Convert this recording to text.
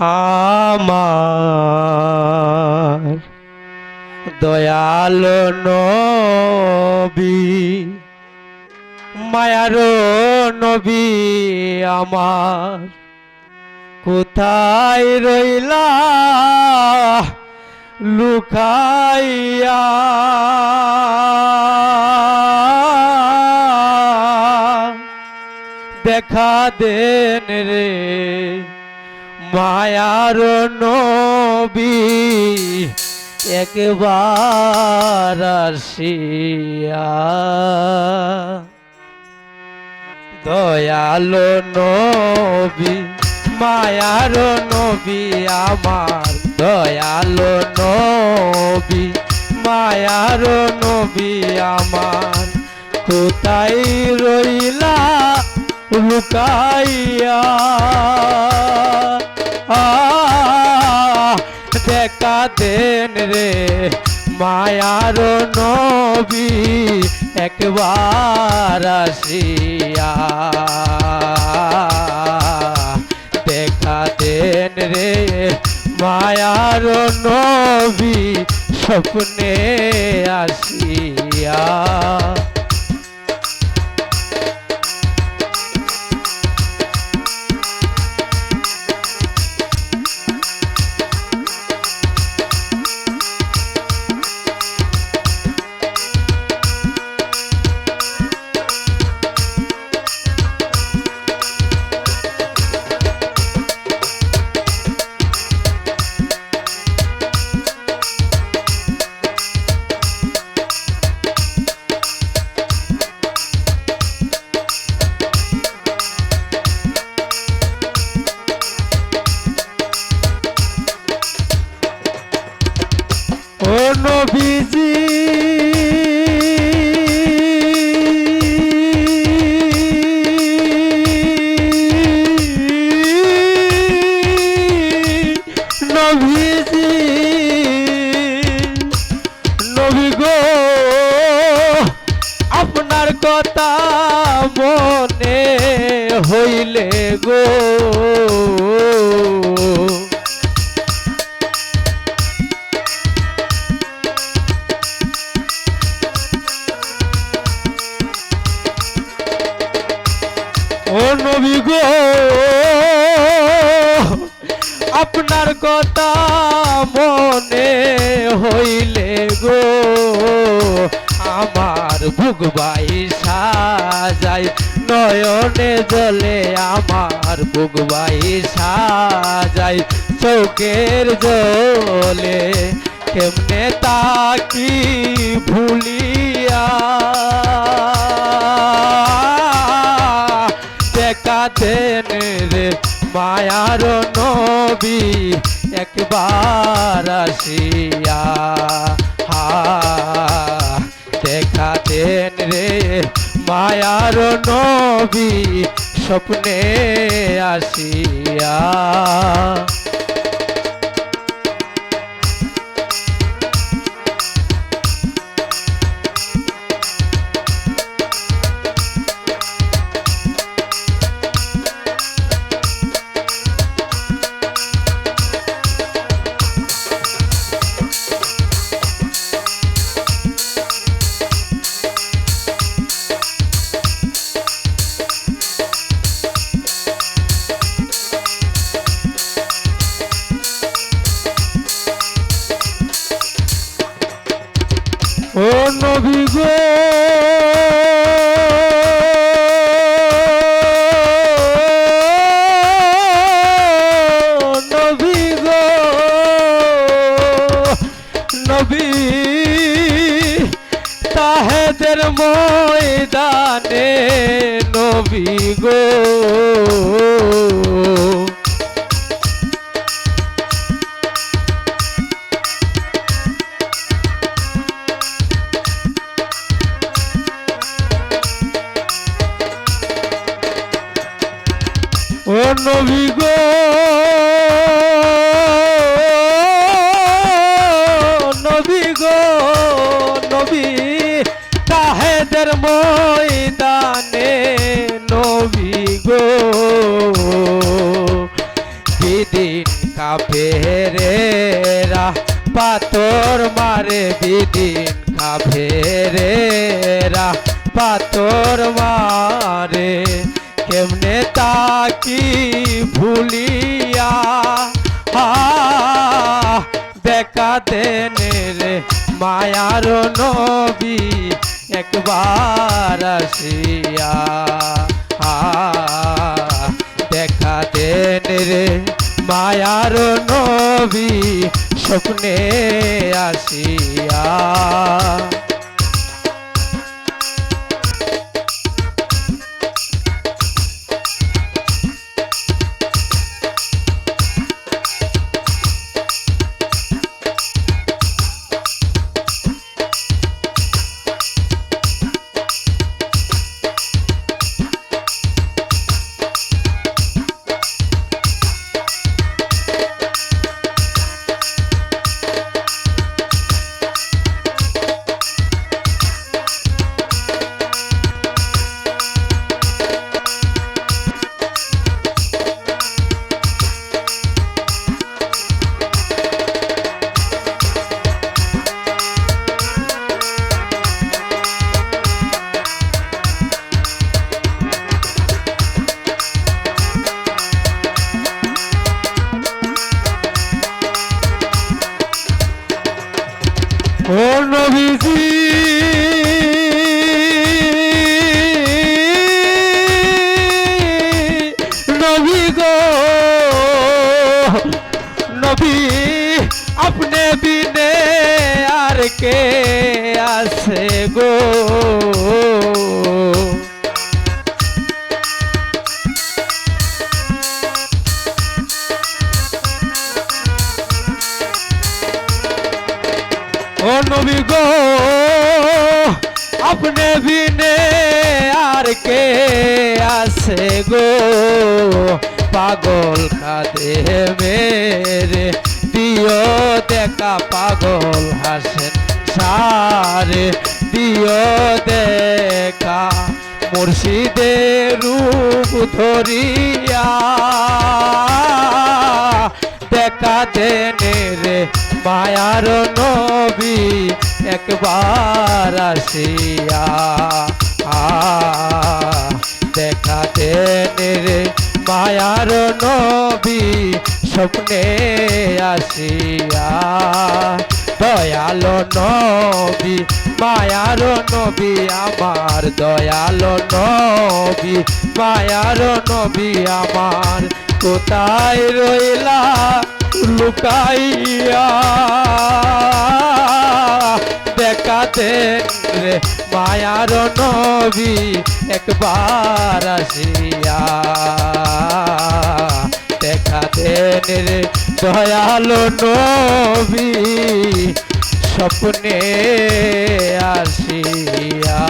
আমার দয়াল নবী মায়ার নবী আমার। কোথায় রইলা লুকাইয়া? দেখা দেন রে মায়ার নবী একবার আসিয়া। দয়ালো নবী, মায়ার নবী আমার। দয়ালো নবী, মায়ার নবী আমার। কোথায় রইলা লুকাইয়া? দেখা দেন রে মায়ার নবী একবার আসিয়া। দেখা দেন রে মায়ার নবী স্বপ্নে আসিয়া। কথা মনে হইলে গো। নবী গো আপনার কথা মনে হইলে গো। আমার বুক বাই সাজাই। নয়নে জলে আমার বুক বাই সাজাই। চৌকের জলে কেমনে তাকি ভুলিয়া। দেখাতেন রে মায়ার নবী, একবার আসিয়া। হা দেখা দেন রে মায়ার নবী স্বপ্নে আসিয়া। নবী তাহেদের ময়দানে নবী গো। তাহেদের ময়দানে নবী গো। যেদিন কাফেরেরা পাথর মারে বিদিন কাফেরেরা পাথর মারে, কেমনে তাকি ভুলিয়া? আ, দেখা দেনে মায়ার নবী একবার আসিয়া দেখা দেন রে মায়ার নবী স্বপ্নে আসিয়া। কে আছে গো? ও নবী গো, আপনি বিনে আর কে আছে গো? পাগল কাঁদে মেরে, দিও দেখা পাগল হাসেন সারে দিও দেখা, মুর্শিদের রূপ ধরিয়া। দেখা দেনে রে মায়ার নবী একবার আসিয়া। দেখা দেনে রে মায়ার নবী স্বপ্নে আসিয়া। দয়াল নবী, মায়ার নবী, আমার দয়াল নবী, মায়ার নবী, আমার কোথায় রইলা? লুকাইয়া। দেখাতে রে মায়ার নবী, একবার আসিয়া। দেখাতে রে দয়ালো নবী স্বপ্নে আসিয়া